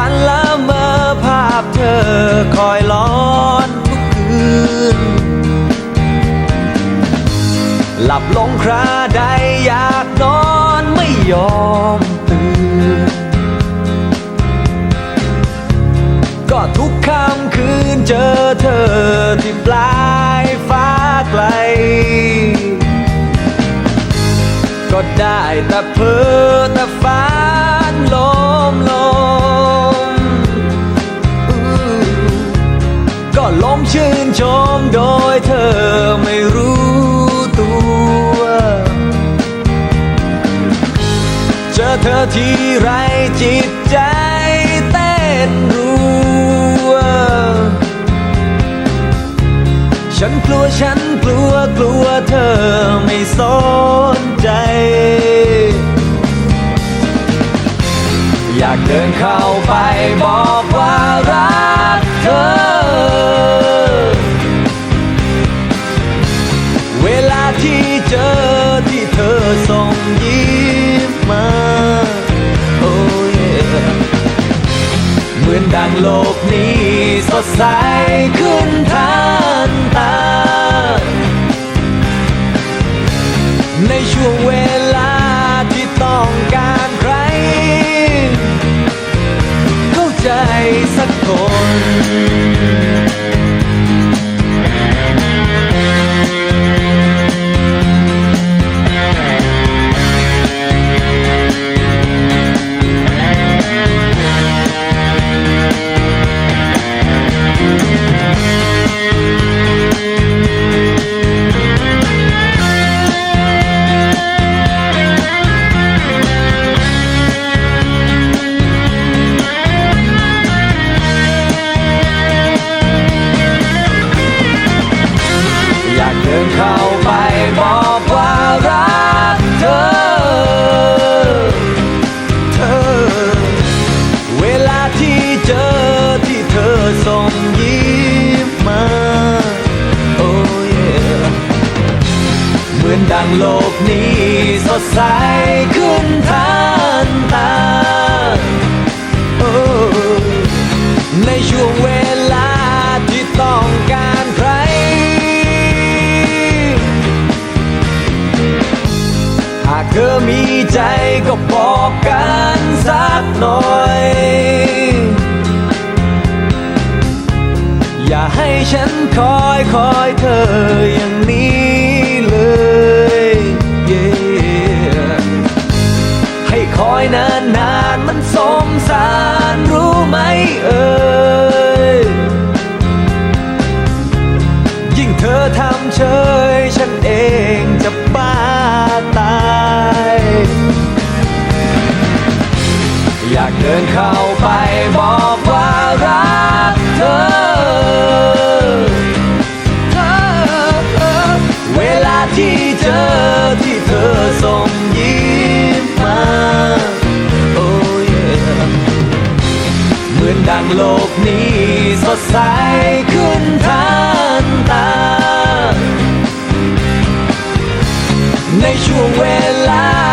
ฝันละเมอภาพเธอคอยร้อนทุกคืน หลับลงคราใดอยากนอนไม่ยอมตื่น ก็ทุกค่ำคืนเจอเธอที่ปลายฟ้าไกล ก็ได้แต่เพ้อแต่ฝัน ชื่นชมโดยเธอไม่รู้ตัว เจอเธอที่ไรจิตใจเต้นรัว ฉันกลัวฉันกลัวกลัวเธอไม่สนใจอยากเดินเข้าไปบอก ดังโลกนี้สดใสขึ้นทันตา ในช่วงเวลาที่ต้องการใคร เข้าใจสักคน อนดังโลกนี้สดใสขึ้นทันตา ในช่วงเวลาที่ต้องการใคร หากเธอมีใจก็บอกกันสักหน่อย อย่าให้ฉันคอยคอยเธออย่างนี้ อยากเดินเข้าไปบอกว่ารักเธอเธอ เวลาที่เจอที่เธอส่งยิ้มมาโอ้ยเหมือนดังโลกนี้สดใสขึ้นทันตา ในช่วงเวลา